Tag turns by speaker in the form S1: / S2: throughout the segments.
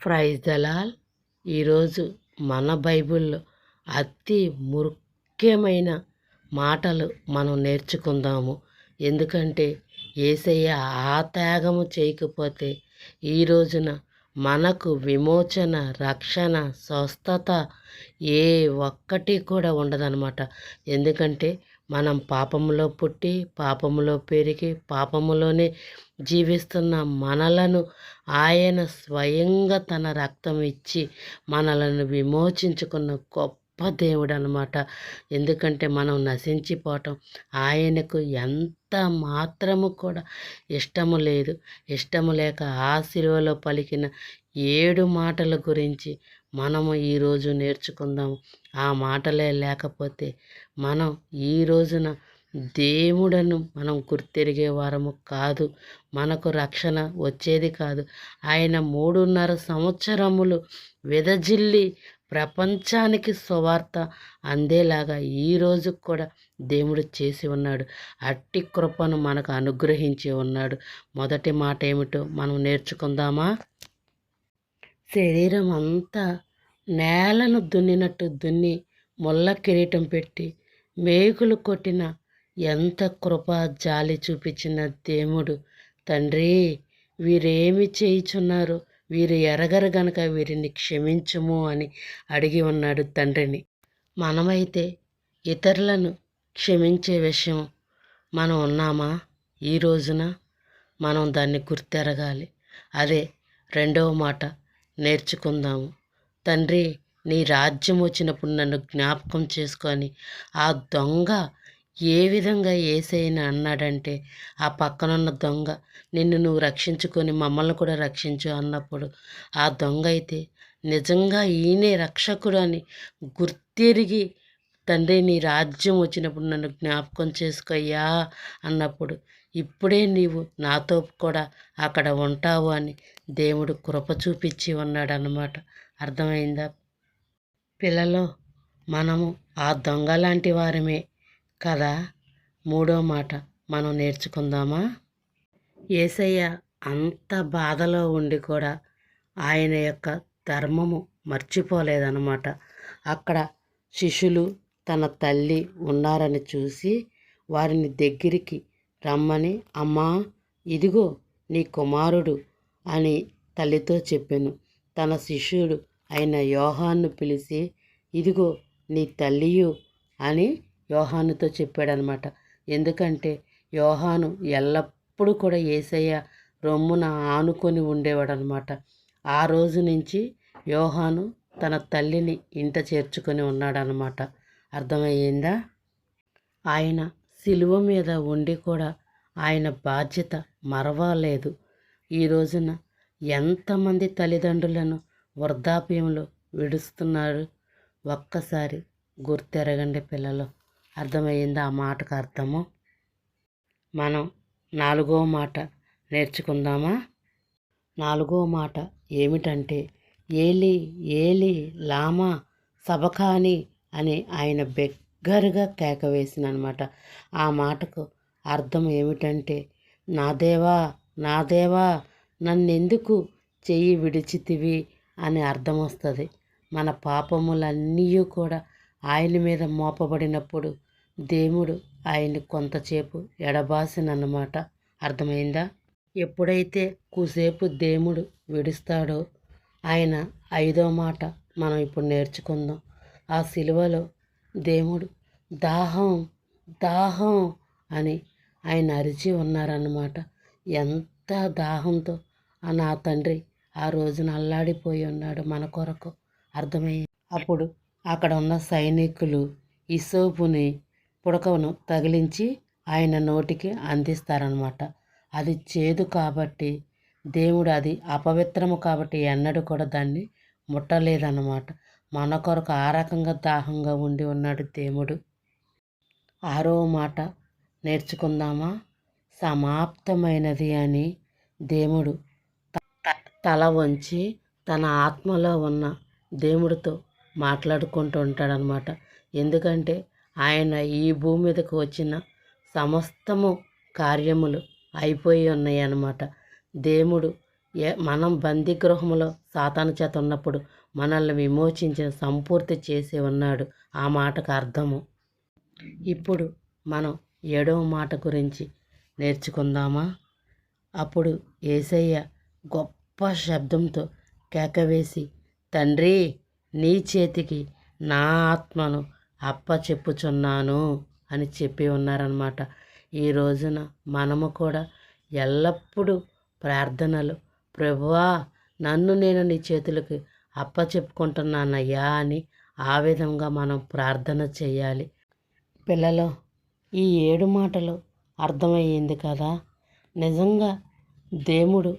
S1: Praise Dalal ఈరోజు మన బైబిల్లో అతి ముఖ్యమైన మాటలు మనం నేర్చుకుందాము. ఎందుకంటే ఏసయ్య ఆ త్యాగము చేయకపోతే ఈ రోజున మనకు విమోచన రక్షణ స్వస్థత ఏ ఒక్కటి కూడా ఉండదన్నమాట. ఎందుకంటే మనం పాపములో పుట్టి పాపములో పెరిగి పాపములోనే జీవిస్తున్న మనలను ఆయన స్వయంగా తన రక్తం ఇచ్చి మనలను విమోచించుకున్న గొప్ప దేవుడు అనమాట ఎందుకంటే మనం నశించిపోవటం ఆయనకు ఎంత మాత్రము కూడా ఇష్టము లేదు. ఇష్టము లేక ఆ శిలువలో పలికిన ఏడు మాటల గురించి మనము ఈరోజు నేర్చుకుందాము ఆ మాటలే లేకపోతే మనం ఈ రోజున దేవుడను మనం గుర్తెరిగే వారము కాదు. మనకు రక్షణ వచ్చేది కాదు. ఆయన మూడున్నర సంవత్సరములు విదజిల్లి ప్రపంచానికి సువార్త అందేలాగా ఈరోజు కూడా దేవుడు చేసి ఉన్నాడు. అట్టి కృపను మనకు అనుగ్రహించి ఉన్నాడు. మొదటి మాట ఏమిటో మనం నేర్చుకుందామా? శరీరం అంతా నేలను దున్నినట్టు దున్ని ముళ్ళ కిరీటం పెట్టి మేకులు కొట్టిన ఎంత కృప జాలి చూపించిన దేవుడు. తండ్రి వీరేమి చేయుచున్నారు? వీరు ఎరగరు గనక వీరిని క్షమించము అని అడిగి ఉన్నాడు తండ్రిని. మనమైతే ఇతరులను క్షమించే విషయం మనం ఉన్నామా? ఈ రోజున మనం దాన్ని గుర్తెరగాలి. అదే రెండవ మాట. నేర్చుకుందాము. తండ్రి నీ రాజ్యం వచ్చినప్పుడు నన్ను జ్ఞాపకం చేసుకొని ఆ దొంగ ఏ విధంగా ఏసైనా అన్నాడంటే ఆ పక్కనున్న దొంగ నిన్ను నువ్వు రక్షించుకొని మమ్మల్ని కూడా రక్షించు అన్నప్పుడు ఆ దొంగ అయితే నిజంగా ఈయనే రక్షకుడు అని గుర్తిరిగి తండ్రి నీ రాజ్యం వచ్చినప్పుడు నన్ను జ్ఞాపకం చేసుకోయ్యా అన్నప్పుడు ఇప్పుడే నీవు నాతో కూడా అక్కడ ఉంటావు అని దేవుడు కృప చూపించి ఉన్నాడనమాట అర్థమైందా? పిల్లలు మనము ఆ దొంగ లాంటి వారమే కదా? మూడో మాట మనం నేర్చుకుందామా? ఏసయ్య అంత బాధలో ఉండి కూడా ఆయన యొక్క ధర్మము మర్చిపోలేదన్నమాట. అక్కడ శిష్యులు తన తల్లి ఉన్నారని చూసి వారిని దగ్గరికి రమ్మని అమ్మా ఇదిగో నీ కుమారుడు అని తల్లితో చెప్పాను. తన శిష్యుడు అయిన యోహాన్ను పిలిచి ఇదిగో నీ తల్లియు అని యోహానుతో చెప్పాడనమాట. ఎందుకంటే యోహాను ఎల్లప్పుడూ కూడా ఏసయ్య రొమ్మున ఆనుకొని ఉండేవాడనమాట. ఆ రోజు నుంచి యోహాను తన తల్లిని ఇంట చేర్చుకొని ఉన్నాడనమాట. అర్థమయ్యిందా? ఆయన సిలువ మీద ఉండి కూడా ఆయన బాధ్యత మరవలేదు. ఈ రోజున ఎంతమంది తల్లిదండ్రులను వృద్ధాప్యంలో విడుస్తున్నారు? ఒక్కసారి గుర్తెరగండి పిల్లలు. అర్థమయ్యిందా ఆ మాటకు అర్థము? మనం నాలుగో మాట నేర్చుకుందామా? నాలుగో మాట ఏమిటంటే ఏలి ఏలి లామా సబకాని అని ఆయన బెగ్గరగా కేక వేసినమాట ఆ మాటకు అర్థం ఏమిటంటే నా దేవా నా దేవా నన్నెందుకు చెయ్యి విడిచితివి? అని అర్థం వస్తుంది మన పాపములన్నీ కూడా ఆయన మీద మోపబడినప్పుడు దేవుడు ఆయన్ని కొంతసేపు ఎడబాసినన్నమాట. అర్థమైందా? ఎప్పుడైతే కూసేపు దేవుడు విడుస్తాడో ఆయన ఐదో మాట మనం ఇప్పుడు నేర్చుకుందాం. ఆ సిలువలో దేవుడు దాహం దాహం అని ఆయన అరిచి ఉన్నారన్నమాట. ఎంత దాహంతో ఆ నా తండ్రి ఆ రోజున అల్లాడిపోయి ఉన్నాడు మన కొరకు. అర్థమయ్యి అప్పుడు అక్కడ ఉన్న సైనికులు ఇసోపుని పుడకను తగిలించి ఆయన నోటికి అందిస్తారనమాట అది చేదు కాబట్టి దేవుడు అది అపవిత్రము కాబట్టి ఎన్నడూ కూడా దాన్ని ముట్టలేదన్నమాట. మన కొరకు ఆ రకంగా దాహంగా ఉండి ఉన్నాడు దేవుడు. ఆరో మాట నేర్చుకుందామా? సమాప్తమైనది అని దేవుడు తల వంచి తన ఆత్మలో ఉన్న దేవుడితో మాట్లాడుకుంటూ ఉంటాడనమాట. ఎందుకంటే ఆయన ఈ భూమి మీదకు వచ్చిన సమస్తము కార్యములు అయిపోయి ఉన్నాయి అన్నమాట దేవుడు ఏ మనం బందీ గృహంలో సాతాను చేత ఉన్నప్పుడు మనల్ని విమోచించిన సంపూర్తి చేసి ఉన్నాడు ఆ మాటకు అర్థము. ఇప్పుడు మనం ఏడవ మాట గురించి నేర్చుకుందామా? అప్పుడు ఏసయ్య గొప్ప శబ్దంతో కేకవేసి తండ్రి నీ చేతికి నా ఆత్మను అప్ప చెప్పుచున్నాను అని చెప్పి ఉన్నారనమాట ఈ రోజున మనము కూడా ఎల్లప్పుడూ ప్రార్థనలు ప్రభువా నన్ను నేను నీ చేతులకు అప్ప చెప్పుకుంటున్నానయ్యా అని ఆ విధంగా మనం ప్రార్థన చేయాలి. పిల్లలు ఈ ఏడు మాటలు అర్థమయ్యింది కదా? నిజంగా దేవుడు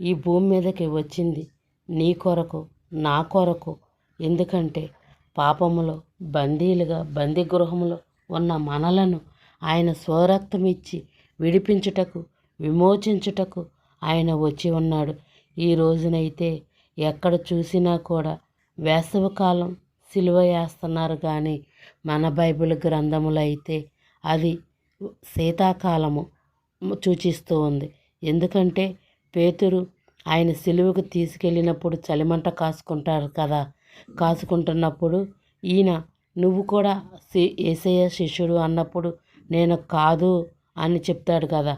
S1: ఈ భూమి మీదకి వచ్చింది నీ కొరకు నా కొరకు. ఎందుకంటే పాపములో బందీలుగా బందీ గృహంలో ఉన్న మనలను ఆయన స్వరక్తం ఇచ్చి విడిపించుటకు విమోచించుటకు ఆయన వచ్చి ఉన్నాడు. ఈ రోజునైతే ఎక్కడ చూసినా కూడా వేసవికాలం సిలువ వేస్తున్నారు కానీ మన బైబిల్ గ్రంథములు అయితే అది శీతాకాలము సూచిస్తూ ఉంది. ఎందుకంటే పేతురు ఆయన సిలువకు తీసుకెళ్ళినప్పుడు చలిమంట కాసుకుంటారు కదా. కాసుకుంటున్నప్పుడు ఈయన నువ్వు కూడా ఏసయ్య శిష్యుడు అన్నప్పుడు నేను కాదు అని చెప్తాడు కదా.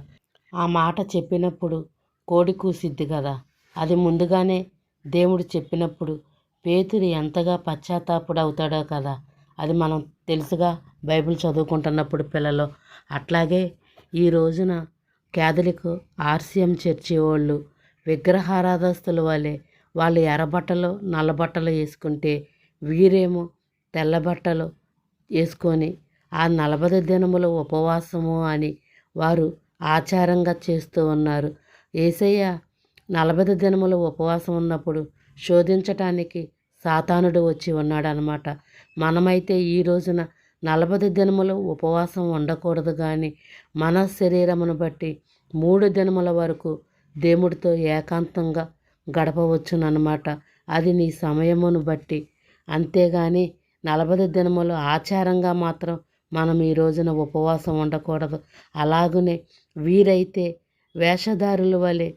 S1: ఆ మాట చెప్పినప్పుడు కోడి కూసిద్ది కదా. అది ముందుగానే దేవుడు చెప్పినప్పుడు పేతురు ఎంతగా పశ్చాత్తాపుడు అవుతాడో కదా. అది మనం తెలుసుగా బైబిల్ చదువుకుంటున్నప్పుడు పిల్లలు. అట్లాగే ఈ రోజున కేథలిక్ ఆర్సిఎం చర్చి వాళ్ళు విగ్రహారాధస్తుల వలె వాళ్ళు ఎర్రబట్టలు నల్లబట్టలు వేసుకుంటే వీరేమో తెల్ల బట్టలు వేసుకొని ఆ నలభై దినములు ఉపవాసము అని వారు ఆచారంగా చేస్తూ ఉన్నారు. ఏసయ్య నలభై దినములు ఉపవాసం ఉన్నప్పుడు శోధించటానికి సాతానుడు వచ్చి ఉన్నాడనమాట. మనమైతే ఈ రోజున నలభై దినములు ఉపవాసం ఉండకూడదు కానీ మన శరీరమును బట్టి మూడు దినముల వరకు దేవుడితో ఏకాంతంగా గడపవచ్చునమాట అది నీ సమయమును బట్టి. అంతేగాని నలభై దినములు ఆచారంగా మాత్రం మనం ఈ రోజున ఉపవాసం ఉండకూడదు. అలాగనే వీరైతే వేషధారుల వలె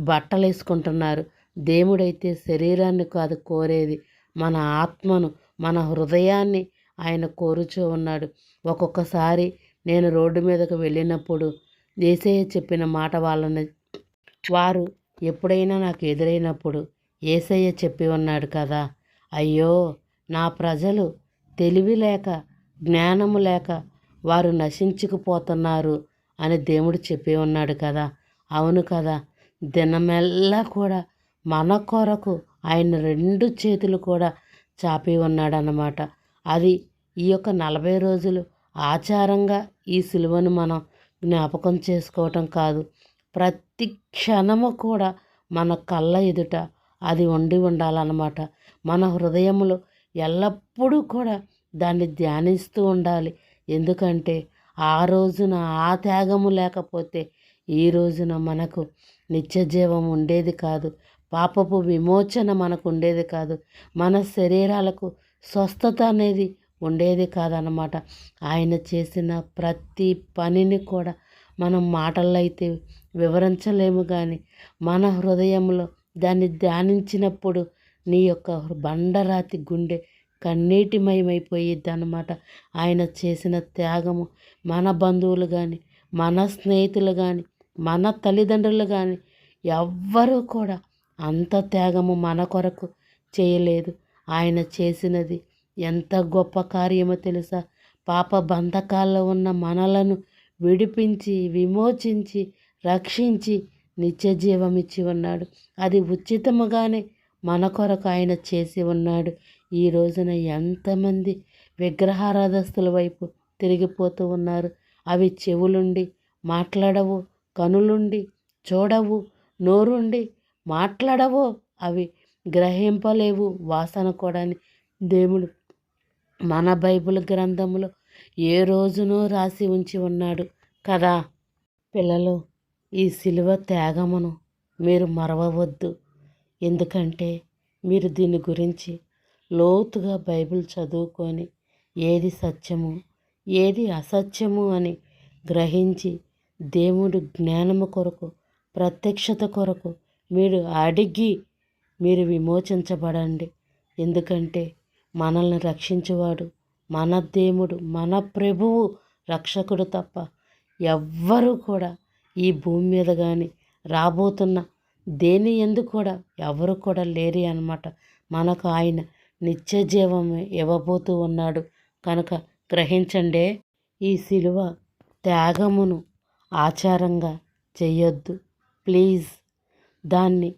S1: బట్టలు వేసుకుంటున్నారు దేవుడైతే శరీరాన్ని కాదు కోరేది మన ఆత్మను మన హృదయాన్ని ఆయన కోరుచూ ఉన్నాడు. ఒక్కొక్కసారి నేను రోడ్డు మీదకు వెళ్ళినప్పుడు ఏసయ్య చెప్పిన మాట వాళ్ళని వారు ఎప్పుడైనా నాకు ఎదురైనప్పుడు ఏసయ్య చెప్పి ఉన్నాడు కదా. అయ్యో నా ప్రజలు తెలివి లేక జ్ఞానము లేక వారు నశించుకుపోతున్నారు అని దేవుడు చెప్పి ఉన్నాడు కదా. అవును కదా దినమెల్లా కూడా మన కొరకు ఆయన రెండు చేతులు కూడా చాపి ఉన్నాడన్నమాట. అది ఈ యొక్క నలభై రోజులు ఆచారంగా ఈ సిలువను మనం జ్ఞాపకం చేసుకోవటం కాదు. ప్రతి క్షణము కూడా మన కళ్ళ ఎదుట అది వండి ఉండాలన్నమాట. మన హృదయంలో ఎల్లప్పుడూ కూడా దాన్ని ధ్యానిస్తూ ఉండాలి. ఎందుకంటే ఆ రోజున ఆ త్యాగము లేకపోతే ఈ రోజున మనకు నిత్యజీవం ఉండేది కాదు. పాపపు విమోచన మనకు ఉండేది కాదు. మన శరీరాలకు స్వస్థత అనేది ఉండేది కాదనమాట ఆయన చేసిన ప్రతి పనిని కూడా మనం మాటల్లో అయితే వివరించలేము కానీ మన హృదయంలో దాన్ని ధ్యానించినప్పుడు నీ యొక్క బండరాతి గుండె కన్నీటిమయమైపోయిద్ది అన్నమాట ఆయన చేసిన త్యాగము మన బంధువులు కానీ మన స్నేహితులు కానీ మన తల్లిదండ్రులు కానీ ఎవ్వరూ కూడా అంత త్యాగము మన కొరకు చేయలేదు. ఆయన చేసినది ఎంత గొప్ప కార్యమో తెలుసా? పాప బంధకాల్లో ఉన్న మనలను విడిపించి విమోచించి రక్షించి నిత్య జీవం ఇచ్చి ఉన్నాడు. అది ఉచితముగానే మన కొరకు ఆయన చేసి ఉన్నాడు. ఈ రోజున ఎంతమంది విగ్రహారాధస్తుల వైపు తిరిగిపోతూ ఉన్నారు. అవి చెవులుండి మాట్లాడవు కనులుండి చూడవు నోరుండి మాట్లాడవు. అవి గ్రహింపలేవు. వాసన కూడా దేవుడు మన బైబిల్ గ్రంథంలో ఏ రోజునో రాసి ఉంచి ఉన్నాడు కదా. పిల్లలు ఈ సిలువ త్యాగమును మీరు మరవవద్దు. ఎందుకంటే మీరు దీని గురించి లోతుగా బైబిల్ చదువుకొని ఏది సత్యము ఏది అసత్యము అని గ్రహించి దేవుడు జ్ఞానము కొరకు ప్రత్యక్షత కొరకు మీరు అడిగి మీరు విమోచించబడండి. ఎందుకంటే మనల్ని రక్షించువాడు మన దేవుడు మన ప్రభువు రక్షకుడు తప్ప ఎవ్వరూ కూడా ఈ భూమి మీద కానీ రాబోతున్న దేని ఎందుకు కూడా ఎవరు కూడా లేరు అనమాట మనకు ఆయన నిత్య జీవం ఇవ్వబోతూ ఉన్నాడు. కనుక గ్రహించండి ఈ శిలువ త్యాగమును ఆచారంగా చెయ్యొద్దు ప్లీజ్ దాన్ని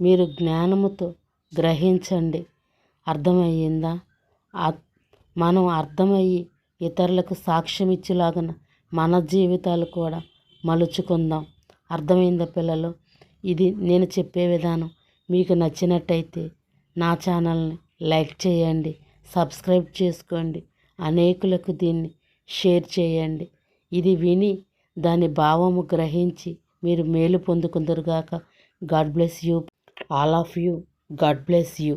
S1: మీరు జ్ఞానముతో గ్రహించండి. అర్థమయ్యిందా? మనం అర్థమయ్యి ఇతరులకు సాక్ష్యం ఇచ్చేలాగన మన జీవితాలు కూడా మలుచుకుందాం. అర్థమైందా పిల్లలు? ఇది నేను చెప్పే విధానం. మీకు నచ్చినట్టయితే నా ఛానల్ని లైక్ చేయండి సబ్స్క్రైబ్ చేసుకోండి అనేకులకు దీన్ని షేర్ చేయండి. ఇది విని దాని భావము గ్రహించి మీరు మేలు పొందుకుందరుగాక God bless you. All of you God bless you